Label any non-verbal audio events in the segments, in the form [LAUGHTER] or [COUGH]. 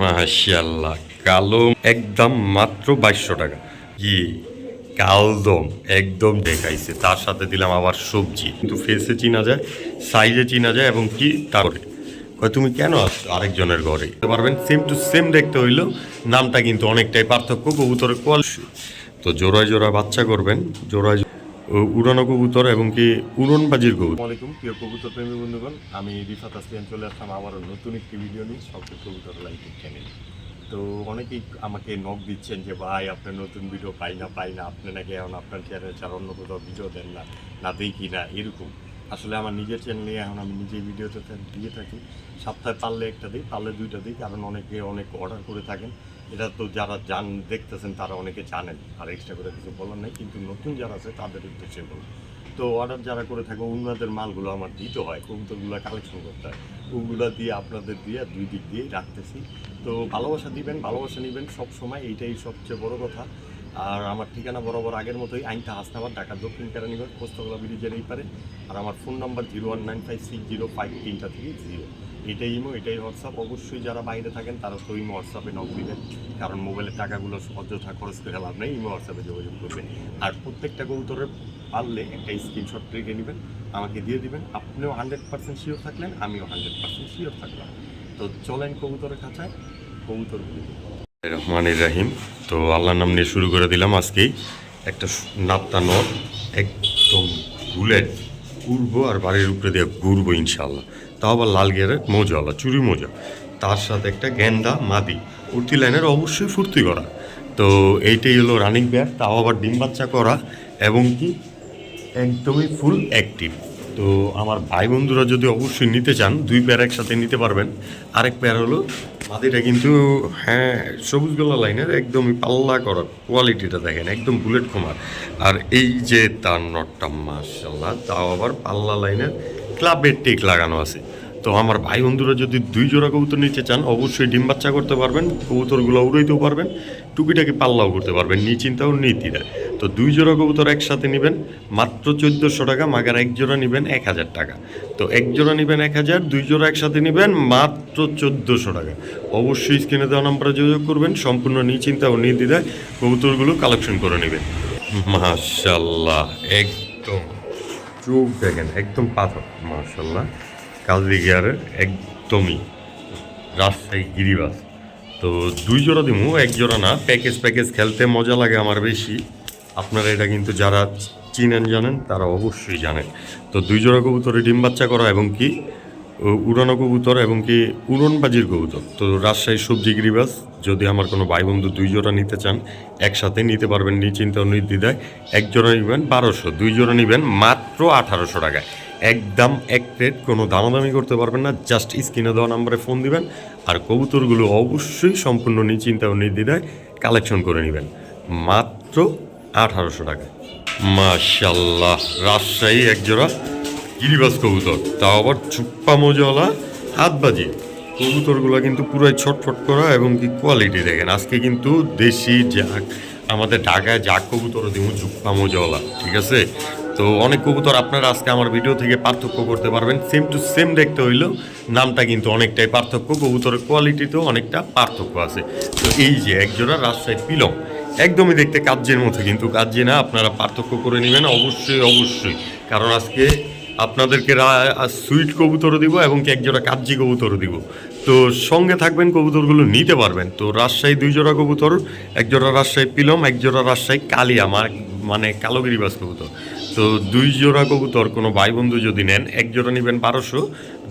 মাশাল্লাহ কালো একদম মাত্র বাইশশো টাকা। কি? কালদম একদম দেখাইছে। তার সাথে দিলাম আবার সবজি। কিন্তু ফেসে চিনা যায় সাইজে চিনা যায় এবং কি তারপরে তুমি কেন আসছো আরেকজনের ঘরে? পারবেন সেম টু সেম দেখতে হইলেও নামটা কিন্তু অনেকটাই পার্থক্য, কবুতরের কোয়ালিটি তো জোড়ায় জোড়ায় বাচ্চা করবেন জোড়ায় উড়ানো কবুতর এবং কি উড়নবাজির কবুতর। আসসালামাইকুম প্রিয় কবুতর প্রেমী বন্ধুগণ, আমি রিফাত আসলিয়ান চলে আসলাম আবারও নতুন একটি ভিডিও নিয়ে সবচেয়ে কবুতর লাইফের চ্যানেল তো অনেকেই আমাকে নক দিচ্ছেন যে, ভাই আপনার নতুন ভিডিও পাই না পাই না, আপনি নাকি এখন আপনার চ্যানেল ছাড়া অন্য কোথাও ভিডিও দেন না না দেখি না, এরকম। আসলে আমার নিজের চ্যানেলে এখন আমি নিজে ভিডিওতে দিয়ে থাকি। সপ্তাহে পারলে একটা দিই, পারলে দুইটা দিই, কারণ অনেকে অনেক অর্ডার করে থাকেন। এটা তো যারা জান, দেখতেছেন তারা অনেকে জানেন, আর এক্সট্রা করে কিছু বলার নেই, কিন্তু নতুন যারা আছে তাদের উদ্দেশ্যে বলুন তো অর্ডার যারা করে থাকে উন্নতের মালগুলো আমার দিতে হয়, কবুতরগুলো কালেকশন করতে হয়। ওগুলো দিয়ে আপনাদের দিয়ে দুই দিক দিয়েই রাখতেছি। তো ভালোবাসা দিবেন, ভালোবাসা নেবেন, সব সময় এইটাই সবচেয়ে বড় কথা। আর আমার ঠিকানা বরাবর আগের মতোই আইনটা হাসনাবাদ, ঢাকা, দক্ষিণ কেরানীগঞ্জ, পোস্তগোলা ব্রিজের এই পারে। আর আমার phone number zero one nine five six zero five তিনটা থেকে জিরো এটাই ইমো এটাই হোয়াটসঅ্যাপ। অবশ্যই যারা বাইরে থাকেন, তারা তো ইমো হোয়াটসঅ্যাপে নক দিবেন। কারণ মোবাইলের টাকাগুলো অযথা খরচ করে লাভ নেই ইমো হোয়াটসঅ্যাপে যোগাযোগ করবেন। আর প্রত্যেকটা কবুতরের পারলে একটা স্ক্রিনশট রেখে নেবেন, আমাকে দিয়ে দিবেন। আপনিও হান্ড্রেড পার্সেন্ট শিওর থাকলেন, আমিও হান্ড্রেড পার্সেন্ট শিওর থাকলাম। তো চলেন কবুতরের খাঁচায় কবুতর রহমান রাহিম। তো আল্লাহর নাম নিয়ে শুরু করে দিলাম আজকেই। একটা নাপ্তা নট একদম বুলেট, উড়বো আর বাড়ির উপরে দিয়ে ঘুরবো ইনশাল্লাহ তাও আবার লাল গিয়ারের মোজাওয়ালা চুরি মোজা। তার সাথে একটা গেন্দা মাদি। উর্তি লাইনের অবশ্যই ফুর্তি করা। তো এইটাই হলো রানিং পেয়ার তাও আবার ডিম বাচ্চা করা এবং কি একদমই ফুল অ্যাক্টিভ তো আমার ভাই বন্ধুরা যদি অবশ্যই নিতে চান, দুই প্যার একসাথে নিতে পারবেন। আরেক প্যার হলো মাদিটা কিন্তু হ্যাঁ সবুজ গোলা লাইনের, একদমই পাল্লা করা কোয়ালিটিটা দেখেন, একদম বুলেট কুমার আর এই যে তার নটটা মার্শাল্লাহ তাও আবার পাল্লা লাইনের ক্লাবের টেক লাগানো আছে। তো আমার ভাই বন্ধুরা যদি দুই জোড়া কবুতর নিতে চান, অবশ্যই ডিম বাচ্চা করতে পারবেন, কবুতরগুলো উড়াইতেও পারবেন, টুকিটাকি পাল্লাও করতে পারবেন নি নিচিন্তাও নীতিরা। তো দুই জোড়া কবুতর একসাথে নেবেন, মাত্র চোদ্দোশো টাকা, মাগার এক জোড়া নেবেন এক হাজার টাকা। তো এক জোড়া নেবেন এক হাজার, দুই জোড়া একসাথে নেবেন, মাত্র চোদ্দোশো টাকা। অবশ্যই স্ক্রিনে দেওয়া নাম্বারে যোগাযোগ করবেন, সম্পূর্ণ নিচিন্তা ও নির্দ্বিধায় কবুতরগুলো কালেকশন করে নেবেন। মাশাল্লাহ একদম, চোখ দেখেন, একদম পাথর মার্শাল্লাহ কালদি গিয়ারের একদমই রাজশাহী গিরিবাস। তো দুই জোড়া দিমু, এক জোড়া না। প্যাকেজ প্যাকেজ খেলতে মজা লাগে আমার বেশি। আপনারা এটা কিন্তু যারা চিনেন, জানেন, তারা অবশ্যই জানেন। তো দুই জোড়া কবুতরে ডিম বাচ্চা করা এবং কি উড়ানো কবুতর এবং কি উড়নবাজির কবুতর। তো রাজশাহী সবজি গিরিবাস, যদি আমার কোনো ভাই বন্ধু দুই জোড়া নিতে চান, একসাথে নিতে পারবেন নিশ্চিন্ত নির্দ্বিধায়। এক জোড়া নেবেন বারোশো, দুই জোড়া নেবেন মাত্র আঠারোশো টাকায়। একদম এক প্লেট কোনো দামাদামি করতে পারবেন না জাস্ট স্ক্রিনে দেওয়া নাম্বারে ফোন দিবেন, আর কবুতরগুলো অবশ্যই সম্পূর্ণ নিশ্চিন্তা ও নির্দ্বিধায় কালেকশন করে নেবেন। মাত্র আঠারোশো টাকা। মাশাল্লাহ রাজশাহী এক জোড়া গিরিবাস কবুতর। তাও আবার চুপ্পা মজাওয়ালা হাতবাজি কবুতরগুলো কিন্তু পুরাই ছটফট করা এবং কি কোয়ালিটি দেখেন। আজকে কিন্তু দেশি জাক, আমাদের ঢাকায় জাক কবুতর দিব চুপ্পা মজাওয়ালা, ঠিক আছে? তো অনেক কবুতর আপনারা আজকে আমার ভিডিও থেকে পার্থক্য করতে পারবেন। সেম টু সেম দেখতে হইলেও নামটা কিন্তু অনেকটাই পার্থক্য, কবুতরের কোয়ালিটিতেও অনেকটা পার্থক্য আছে। তো এই যে একজোড়া রাজশাহী পিলম একদমই দেখতে কাজ্যের মতো, কিন্তু কাজ্যে না, আপনারা পার্থক্য করে নেবেন। অবশ্যই অবশ্যই। কারণ আজকে আপনাদেরকে সুইট কবুতরও দিব এবং কি একজোড়া কাজ্জি কবুতরও দিব। তো সঙ্গে থাকবেন, কবুতরগুলো নিতে পারবেন। তো রাজশাহী দুই জোড়া কবুতর এক জোড়া রাজশাহী পিলম এক জোড়া রাজশাহী কালিয়া মানে কালোগিরিবাস কবুতর। তো দুই জোড়া কবুতর, কোনো ভাই বন্ধু যদি নেন, এক জোড়া নেবেন বারোশো,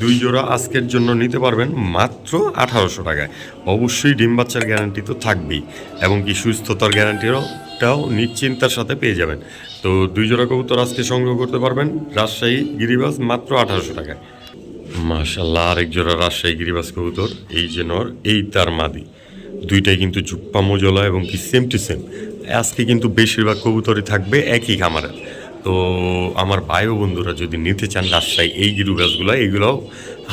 দুই জোড়া আজকের জন্য নিতে পারবেন মাত্র আঠারোশো টাকায়। অবশ্যই ডিম বাচ্চার গ্যারান্টি তো থাকবেই, এবং কি সুস্থতার গ্যারান্টিটাও নিশ্চিন্তার সাথে পেয়ে যাবেন। তো দুই জোড়া কবুতর আজকে সংগ্রহ করতে পারবেন রাজশাহী গিরিবাস মাত্র আঠারোশো টাকায়। মাশাল্লাহ আরেক জোড়া রাজশাহী গিরিবাস কবুতর, এই যে নর, এই তার মাদি। দুইটাই কিন্তু জুপ্পা মোজলা এবং কি সেম টু সেম আজকে কিন্তু বেশিরভাগ কবুতরই থাকবে একই খামারের। তো আমার ও বন্ধুরা যদি নিতে চান রাজশাহী, এই গিরু গাছগুলো এইগুলোও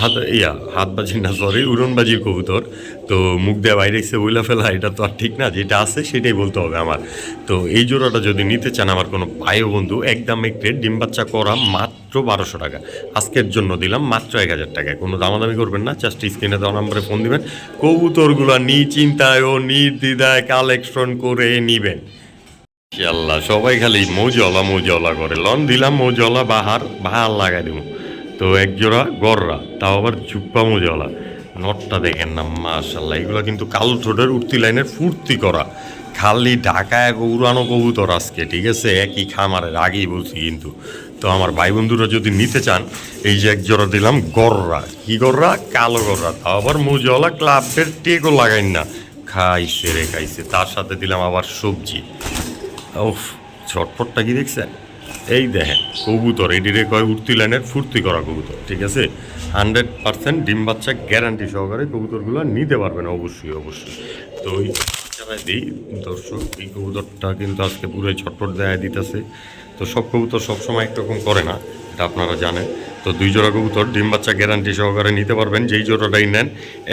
হাত, ইয়া হাতবাজি না সরি উড়নবাজির কবুতর। তো মুখ দেওয়া বাইরে এসে বইলা ফেলা, এটা তো আর ঠিক না, যেটা আছে সেটাই বলতে হবে আমার। তো এই জোড়াটা যদি নিতে চান আমার কোনো ও বন্ধু একদম এক প্লেট ডিম বাচ্চা করা মাত্র বারোশো টাকা। আজকের জন্য দিলাম মাত্র এক হাজার টাকায়। কোনো দামাদামি করবেন না জাস্ট স্ক্রিনে দেওয়া নম্বরে ফোন দিবেন। কবুতরগুলো নিচিন্তায় ও নির্দ্বিধায় কালেকশন করে নিবেন। আল্লাহ, সবাই খালি মৌজলা মৌজলা করে। লন দিলাম মৌজলা, বাহার বাহার লাগাই দিব। তো এক জোড়া গররা, তাও আবার চুপ্পা মৌজলা। নটটা দেখেন না মাশাল্লাহ এগুলো কিন্তু কালো ঠোঁটের উঠতি লাইনের ফুর্তি করা। খালি ঢাকায় উড়ানো কবুতর আজকে, ঠিক আছে? একই খামারের, আগেই বলছি কিন্তু। তো আমার ভাই বন্ধুরা যদি নিতে চান, এই যে এক জোড়া দিলাম গররা। কি গররা? কালো গররা, তাও আবার মৌজলা, ক্লাবের টেকও লাগাই না। খাইছে রে, খাইছে। তার সাথে দিলাম আবার সবজি। উফ, ছটফটটা কি দেখছেন? এই দেখেন, কবুতর এটিরে কয় উঠতি লাইনের ফুর্তি করা কবুতর, ঠিক আছে? হান্ড্রেড পার্সেন্ট ডিম বাচ্চা গ্যারান্টি সহকারে কবুতরগুলো নিতে পারবেন, অবশ্যই অবশ্যই। তো ওই দিই, দর্শক, এই কবুতরটা কিন্তু আজকে পুরোই ছটফট দেয় দিতেছে। তো সব কবুতর সবসময় একরকম করে না। এটা আপনারা জানেন। তো দুই জোড়া কবুতর, ডিম বাচ্চা গ্যারান্টি সহকারে নিতে পারবেন। যেই জোড়াটাই নেন,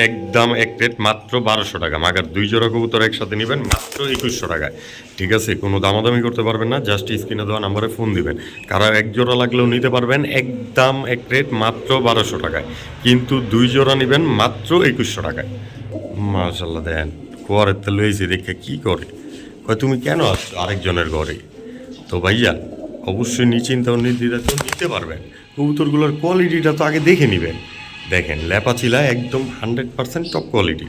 একদম এক রেট মাত্র বারোশো টাকা। মাগার দুই জোড়া কবুতর একসাথে নেবেন, মাত্র একুশশো টাকায় ঠিক আছে, কোনো দামাদামি করতে পারবেন না জাস্ট স্ক্রিনে দেওয়া নাম্বারে ফোন দিবেন। কারণ এক জোড়া লাগলেও নিতে পারবেন, একদম এক রেট মাত্র বারোশো টাকায়। কিন্তু দুই জোড়া নেবেন, মাত্র একুশশো টাকায়। মাশাল্লাহ দেন কোয়ারের তেল হয়েছে দেখে কী করে? তুমি কেন আসছো আরেকজনের ঘরে? তো ভাইয়া অবশ্যই নিশ্চিন্ত ও নির্দ্বিধায় তো নিতে পারবেন। কবুতরগুলোর কোয়ালিটিটা তো আগে দেখে নেবেন। দেখেন, ল্যাপাচিলা একদম হান্ড্রেড পার্সেন্ট টপ কোয়ালিটি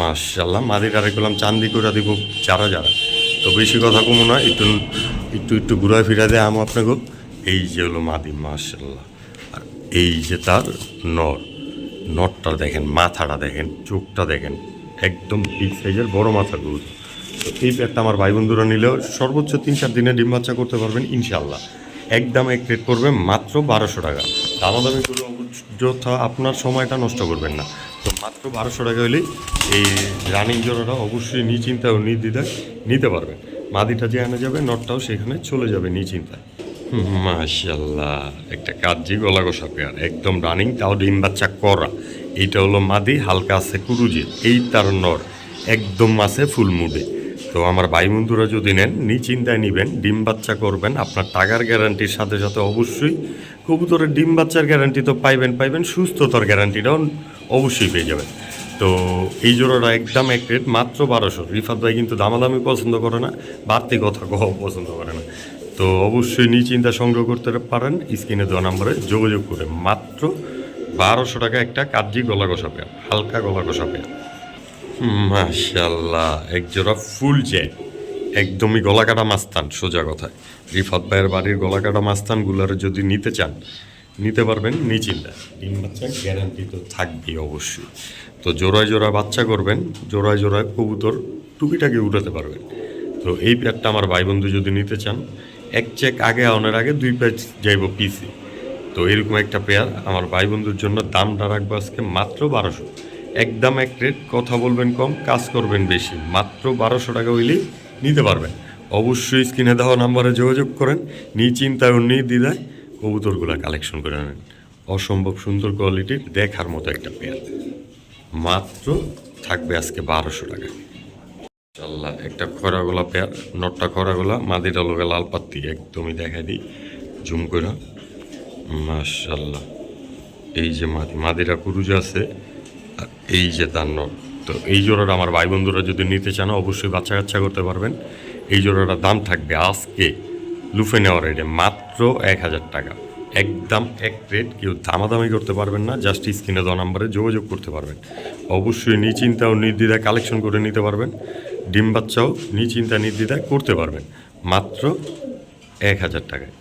মার্শাল্লাহ মাদির আরেক বললাম চান্দি করে দিব যারা যারা। তো বেশি কথা কমো না, একটু একটু একটু ঘুরা ফিরা দেয় আম আপনাকে। এই যে হলো মাদি মার্শাল্লাহ আর এই যে তার নর নটটা দেখেন, মাথাটা দেখেন, চোখটা দেখেন। একদম বিগ সাইজের বড় মাথা গরু। তো এই প্যাকটা আমার ভাই বন্ধুরা নিলেও সর্বোচ্চ তিন চার দিনে ডিম বাচ্চা করতে পারবেন ইনশাল্লাহ একদম এক রেট করবে মাত্র বারোশো টাকা। দামাদামি করে অযথা আপনার সময়টা নষ্ট করবেন না। তো মাত্র বারোশো টাকা হলেই এই রানিং জোড়াটা অবশ্যই নিচিন্তা ও নির্দ্বিধায় নিতে পারবেন। মাদিটা যে আনা যাবে, নটটাও সেখানে চলে যাবে নিচিন্তায় মাশাল্লাহ একটা কাজি গলা গোসা পেয়ার, একদম রানিং, তাও ডিম বাচ্চা করা। এইটা হলো মাদি, হালকা আছে কুরুজি এই তার নর, একদম আছে ফুল মুডে। তো আমার ভাই বন্ধুরা যদি নেন নিচিন্তায় নেবেন, ডিম বাচ্চা করবেন, আপনার টাকার গ্যারান্টির সাথে সাথে অবশ্যই কবুতরের ডিম বাচ্চার গ্যারান্টি তো পাইবেন পাইবেন, সুস্থতার গ্যারান্টিটাও অবশ্যই পেয়ে যাবেন। তো এই জোড়াটা একদম এক রেট মাত্র বারোশো। রিফাত ভাই কিন্তু দামাদামি পছন্দ করে না, বাড়তি কথা কহ পছন্দ করে না। তো অবশ্যই নিচিন্তা সংগ্রহ করতে পারেন, স্ক্রিনে দেওয়া নাম্বারে যোগাযোগ করে। মাত্র বারোশো টাকা একটা কাজি গলা কষা হালকা গলা কষা পেয়ার। মাশাল্লাহ এক জোড়া ফুল জেট একদমই গলা কাটা মাস্তান, সোজা কথায়। রিফাত ভাইয়ের বাড়ির গলা কাটা মাস্তানগুলার যদি নিতে চান, নিতে পারবেন নিচিন্তা ডিম বাচ্চা গ্যারান্টি তো থাকবেই অবশ্যই। তো জোড়ায় জোড়ায় বাচ্চা করবেন, জোড়ায় জোড়ায় কবুতর টুকিটাকে উঠাতে পারবেন। তো এই পেয়ারটা আমার ভাই বন্ধু যদি নিতে চান, এক চেক আগে আনার আগে দুই প্যাচ যাইব পিসি তো এরকম একটা পেয়ার আমার ভাই বন্ধুর জন্য দামটা রাখব আজকে মাত্র বারোশো। একদম এক রেট, কথা বলবেন কম, কাজ করবেন বেশি। মাত্র বারোশো টাকা হইলেই নিতে পারবেন। অবশ্যই স্ক্রিনে দেওয়া নাম্বারে যোগাযোগ করেন। নিচিন্তায় ও নির্দ্বিধায় কবুতরগুলো কালেকশন করে নেন। অসম্ভব সুন্দর কোয়ালিটির দেখার মতো একটা পেয়ার। মাত্র থাকবে আজকে বারোশো টাকা। ইনশাল্লাহ একটা খরা গোলা পেয়ার, নটটা খরা গোলা মাদিটা লোকে লাল পাত্তি, একদমই দেখা দিই। জুম করে মাশাল্লাহ এই যে মাদি মাদিরা কুরুজ আছে এই যে তার তো এই জোড়াটা আমার ভাই বন্ধুরা যদি নিতে চান, অবশ্যই বাচ্চা কাচ্চা করতে পারবেন। এই জোড়াটার দাম থাকবে আজকে লুফে নেওয়ার রেটে মাত্র এক হাজার টাকা। একদম এক রেট কেউ দামাদামি করতে পারবেন না জাস্ট স্ক্রিনে দেওয়া নাম্বারে যোগাযোগ করতে পারবেন। অবশ্যই নিচিন্তা ও নির্দ্বিধায় কালেকশন করে নিতে পারবেন। ডিম বাচ্চাও নিচিন্তা নির্দ্বিধায় করতে পারবেন। মাত্র এক হাজার টাকায়।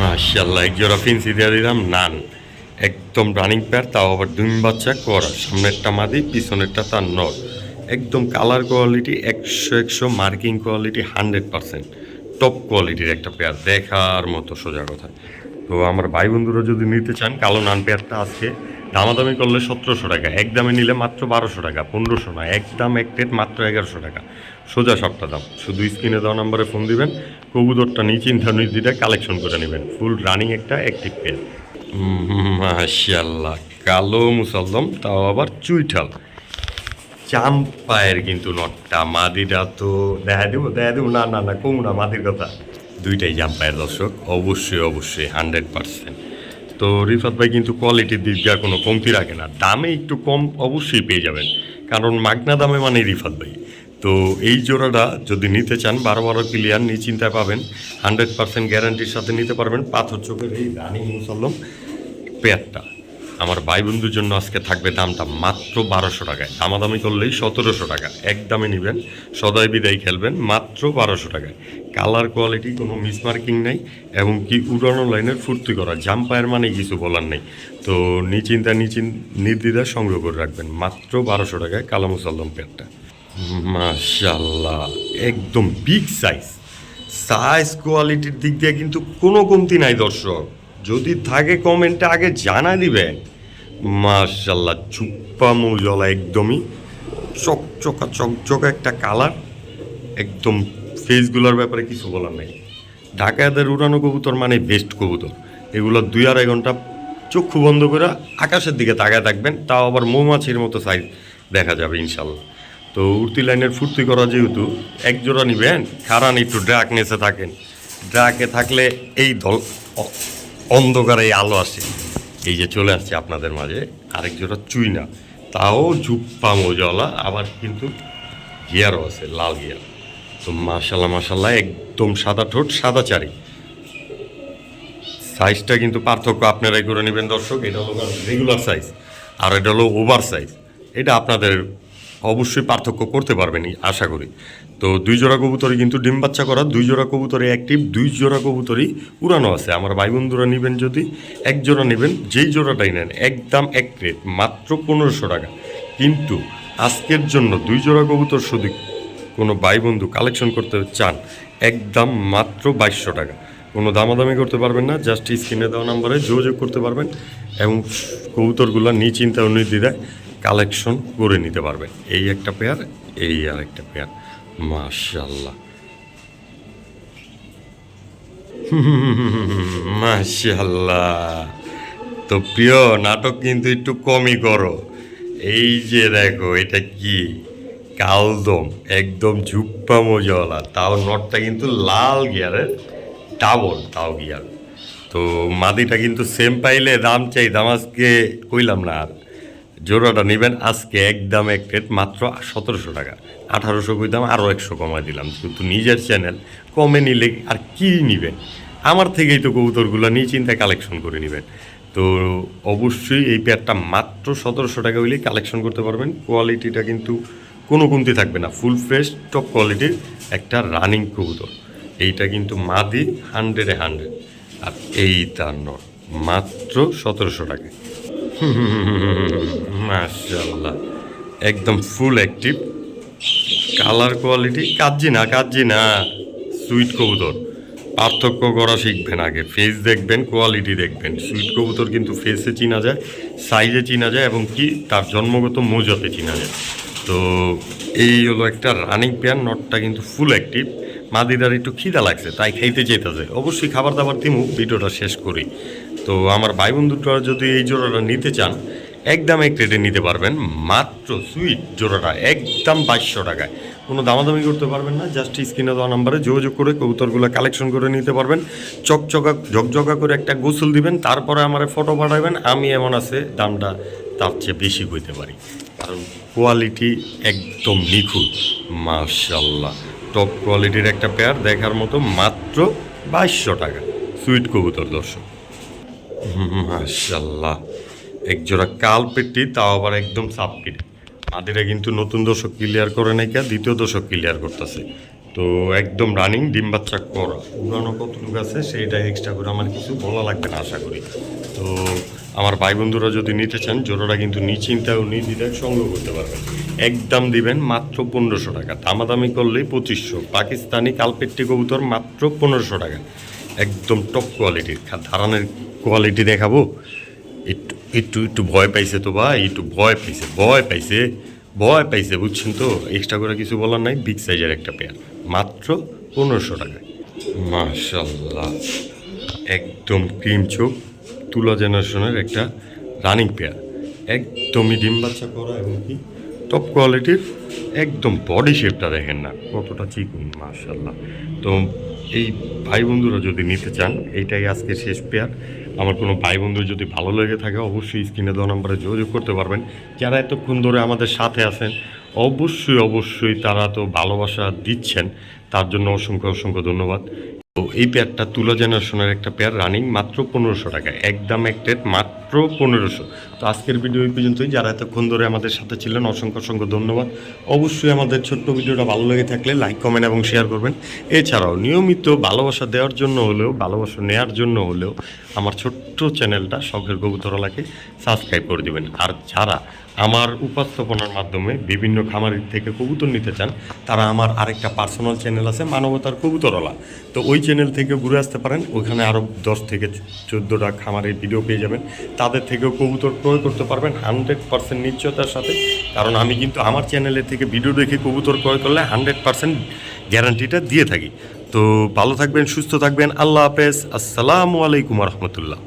মাশাল্লাহ এক জোড়া ফিন্সি দিয়ে দিলাম, নান। একদম রানিং প্যার তাও আবার দুই বাচ্চা করা। সামনেরটা মাদি, পিছনেরটা তার নর একদম কালার কোয়ালিটি একশো একশো marking quality hundred percent top কোয়ালিটির একটা পেয়ার দেখার মতো সোজা কথা। তো আমার ভাই বন্ধুরা যদি নিতে চান, কালো নান পেয়ারটা আজকে দামাদামি করলে সতেরোশো টাকা, এক দামে নিলে মাত্র বারোশো টাকা, পনেরোশো না একদম এক প্লেট মাত্র এগারোশো টাকা। সোজা সবটা দাম শুধু স্ক্রিনে দেওয়া নাম্বারে ফোন দিবেন, কবুতরটা নিচিন্তা নির্দিটা কালেকশন করে নেবেন। ফুল রানিং একটা অ্যাক্টিভ পেয়ার মাশাল্লাহ কালো মুসলদম তাও আবার চুইঠাল। চাম্পায়ের কিন্তু নটটা মাদিরা তো দেখা দেবো দেখা দেবো। না না না, কমু না, মাদির কথা। দুইটাই জাম্পায়ের দর্শক, অবশ্যই অবশ্যই হান্ড্রেড পার্সেন্ট তো রিফাত ভাই কিন্তু কোয়ালিটির দিক দিয়ে কোনো কমতি রাখে না। দামে একটু কম অবশ্যই পেয়ে যাবেন। কারণ মাগনা দামে মানে রিফাত ভাই। তো এই জোড়াটা যদি নিতে চান, বারো বারো ক্লিয়ার নিশ্চিন্তায় পাবেন। হান্ড্রেড পার্সেন্ট গ্যারান্টির সাথে নিতে পারবেন। পাথর চোখের এই রানিং মুসল্লম। পেয়ারটা আমার ভাই বন্ধুর জন্য আজকে থাকবে দামটা মাত্র বারোশো টাকায়। দামাদামি করলেই সতেরোশো টাকা। এক দামে নেবেন, সদাই বিদায় খেলবেন, মাত্র বারোশো টাকায়। কালার কোয়ালিটি কোনো মিসমার্কিং নাই এবং কি উড়ানো লাইনের ফুর্তি করা। জাম্পায়ের মানে কিছু বলার নেই। তো নিচিন্তা নিচিন নির্দ্বিধা সংগ্রহ করে রাখবেন। মাত্র বারোশো টাকায় কালামুসাল্লাম পেয়ারটা মাশাল্লাহ একদম বিগ সাইজ সাইজ কোয়ালিটির দিক দিয়ে কিন্তু কোনো কমতি নাই দর্শক। যদি থাকে কমেন্টে আগে জানা দিবেন। মাশাল্লাহ চুপ্পা মৌজলা একদমই। চকচকা চকচকা একটা কালার একদম ফেসগুলোর ব্যাপারে কিছু বলার নেই। ঢাকায়াদের উড়ানো কবুতর মানে বেস্ট কবুতর। এগুলো দুই আড়াই ঘণ্টা চক্ষু বন্ধ করে আকাশের দিকে তাকায় থাকবেন। তাও আবার মৌমাছির মতো সাইজ দেখা যাবে ইনশাল্লাহ তো উর্তি লাইনের ফুর্তি করা যেহেতু এক জোড়া নিবেন খারান একটু ড্রাক নেসে থাকেন। ড্রাকে থাকলে এই দল অন্ধকারে আলো আসে এই যে চলে আসছে আপনাদের মাঝে, আরেক জোড়া চুই না তাও ঝুপ্পা মোজলা আবার কিন্তু গিয়ারও আছে, লাল গিয়ার। তো মাশাল্লাহ মাশাল্লাহ একদম সাদা ঠোঁট, সাদা চারি। সাইজটা কিন্তু পার্থক্য আপনারাই করে নেবেন দর্শক, এটা হলো রেগুলার সাইজ আর এটা হলো ওভার সাইজ এটা আপনাদের অবশ্যই পার্থক্য করতে পারবেনই আশা করি। তো দুই জোড়া কবুতরই কিন্তু ডিম বাচ্চা করা, দুই জোড়া কবুতরই অ্যাক্টিভ দুই জোড়া কবুতরই উড়ানো আছে। আমার ভাই বন্ধুরা নেবেন যদি, এক জোড়া নেবেন, যেই জোড়াটাই নেন, একদম এক রেট মাত্র পনেরোশো টাকা। কিন্তু আজকের জন্য দুই জোড়া কবুতর শুধু কোনো ভাই বন্ধু কালেকশন করতে চান, একদম মাত্র বাইশশো টাকা। কোনো দামাদামি করতে পারবেন না জাস্ট স্ক্রিনে দেওয়া নাম্বারে যোগাযোগ করতে পারবেন এবং কবুতরগুলো নিশ্চিন্তা ও নির্দ্বিধায় কালেকশন করে নিতে পারবেন এই একটা পেয়ার এই আর একটা পেয়ার মাশাল্লাহ [LAUGHS] মাশাল্লাহ তো প্রিয়, নাটক কিন্তু একটু কমই করো। এই যে দেখো, এটা কি? কালদম, একদম ঝুপ্পা মজাওয়ালা। তাও নটটা কিন্তু লাল গিয়ারের, ডাবল তাও গিয়ার। তো মাদিটা কিন্তু সেম পাইলে দাম চাই দাম আজকে কইলাম না আর। জোড়াটা নেবেন, আজকে একদম এক রেট মাত্র সতেরোশো টাকা। আঠারোশো কইতাম আরও একশো কমাই দিলাম কিন্তু নিজের চ্যানেল কমে নিলে আর কি নেবেন? আমার থেকেই তো কবুতরগুলো নিয়ে চিন্তায় কালেকশন করে নেবেন। তো অবশ্যই এই পেয়ারটা মাত্র সতেরোশো টাকা হইলেই কালেকশন করতে পারবেন। কোয়ালিটিটা কিন্তু কোনো কমতি থাকবে না। ফুল ফ্রেশ টপ কোয়ালিটির একটা রানিং কবুতর। এইটা কিন্তু মাদি হান্ড্রেডে হান্ড্রেড আর এই তার নট মাত্র সতেরোশো টাকা মাশাল্লাহ একদম ফুল অ্যাক্টিভ কালার কোয়ালিটি কাজি না কাজি না। সুইট কবুতর। পার্থক্য করা শিখবেন আগে। ফেস দেখবেন কোয়ালিটি দেখবেন। সুইট কবুতর কিন্তু ফেসে চিনা যায় সাইজে চিনা যায় এবং কি তার জন্মগত মৌজাতে চিনা যায়। তো এই হলো একটা রানিং পেয়ার নটটা কিন্তু ফুল অ্যাক্টিভ মাদিদার একটু খিদা লাগছে, তাই খাইতে যেতেছে অবশ্যই খাবার দাবার দিমু, ভিডিওটা শেষ করি। তো আমার ভাই বন্ধুটা যদি এই জোড়াটা নিতে চান একদম এক রেটে নিতে পারবেন। মাত্র সুইট জোড়াটা, একদম বাইশশো টাকায়। কোনো দামাদামি করতে পারবেন না, জাস্ট স্ক্রিনে দেওয়া নাম্বারে যোগাযোগ করে কবুতরগুলো কালেকশন করে নিতে পারবেন। চকচকা, ঝকঝকা করে একটা গোসল দিবেন, তারপরে আমার ফটো পাঠাবেন। আমি এমন আছে, দামটা তার চেয়ে বেশি কইতে পারি। কারণ কোয়ালিটি একদম নিখুঁত। মার্শাল্লাহ টপ কোয়ালিটির একটা পেয়ার দেখার মতো মাত্র বাইশশো টাকা। সুইট কবুতর, দর্শক। মাশাল্লাহ একজোড়া কাল পেটি, তাও আবার একদম সাপ পেটি। মাদিরা কিন্তু নতুন দশক ক্লিয়ার করে নাই কা, দ্বিতীয় দশক ক্লিয়ার করতেছে। তো একদম রানিং ডিম বাচ্চা করা। উড়ানো কতটুকু আছে, সেইটা এক্সট্রা করে আমার কিছু বলা লাগবে না, আশা করি। তো আমার ভাই বন্ধুরা যদি নিতে চান, জোড়াটা কিন্তু নিশ্চিন্তায় ও নির্দ্বিধায় সংগ্রহ করতে পারবেন। একদম দিবেন মাত্র পনেরোশো টাকা। দামাদামি করলেই পঁচিশশো। পাকিস্তানি কালপেট্টি কবুতর মাত্র পনেরোশো টাকা। একদম টপ কোয়ালিটির ধারণের কোয়ালিটি দেখাবো। একটু একটু একটু ভয় পাইছে তো ভাই, একটু ভয় পাইছে ভয় পাইছে ভয় পাইছে, বুঝছেন তো? এক্সট্রা করে কিছু বলার নাই বিগ সাইজের একটা পেয়ার মাত্র পনেরোশো টাকায়। মাশাল্লাহ একদম ক্রিম চোখ, তুলা জেনারেশনের একটা রানিং পেয়ার একদমই ডিম বাচ্চা করা এবং কি টপ কোয়ালিটির একদম বডি শেপটা দেখেন না, কতটা চিকুন মাশাল্লাহ তো এই ভাই বন্ধুরা যদি নিতে চান, এইটাই আজকে শেষ পেয়ার। আমার কোনো ভাই বন্ধু যদি ভালো লেগে থাকে, অবশ্যই স্ক্রিনে দেওয়া নাম্বারে যোগাযোগ করতে পারবেন। যারা এতক্ষণ ধরে আমাদের সাথে আছেন, অবশ্যই অবশ্যই তারা তো ভালোবাসা দিচ্ছেন, তার জন্য অসংখ্য অসংখ্য ধন্যবাদ। তো এই পেয়ারটা তুলা জেনারেশনের একটা পেয়ার, রানিং মাত্র পনেরোশো টাকা একদম একটেড মাত্র পনেরোশো। তো আজকের ভিডিও এই পর্যন্তই। যারা এতক্ষণ ধরে আমাদের সাথে ছিলেন, অসংখ্য অসংখ্য ধন্যবাদ। অবশ্যই আমাদের ছোট্ট ভিডিওটা ভালো লেগে থাকলে লাইক, কমেন্ট এবং শেয়ার করবেন। এছাড়াও নিয়মিত ভালোবাসা দেওয়ার জন্য হলেও, ভালোবাসা নেওয়ার জন্য হলেও আমার ছোট্ট চ্যানেলটা শখের কবুতরলাকে সাবস্ক্রাইব করে দেবেন। আর যারা আমার উপস্থাপনার মাধ্যমে বিভিন্ন খামারের থেকে কবুতর নিতে চান, তারা আমার আরেকটা পার্সোনাল চ্যানেল আছে, মানবতার কবুতরওয়ালা তো ওই চ্যানেল থেকে ঘুরে আসতে পারেন। ওইখানে আরও দশ থেকে চোদ্দোটা খামারের ভিডিও পেয়ে যাবেন। তাদের থেকেও কবুতর ক্রয় করতে পারবেন হান্ড্রেড পার্সেন্ট নিশ্চয়তার সাথে। কারণ আমি কিন্তু আমার চ্যানেলে থেকে ভিডিও দেখে কবুতর ক্রয় করলে হান্ড্রেড পার্সেন্ট গ্যারান্টিটা দিয়ে থাকি। তো ভালো থাকবেন, সুস্থ থাকবেন, আল্লাহ হাফেজ। আসসালামু আলাইকুম রহমতুল্লাহ।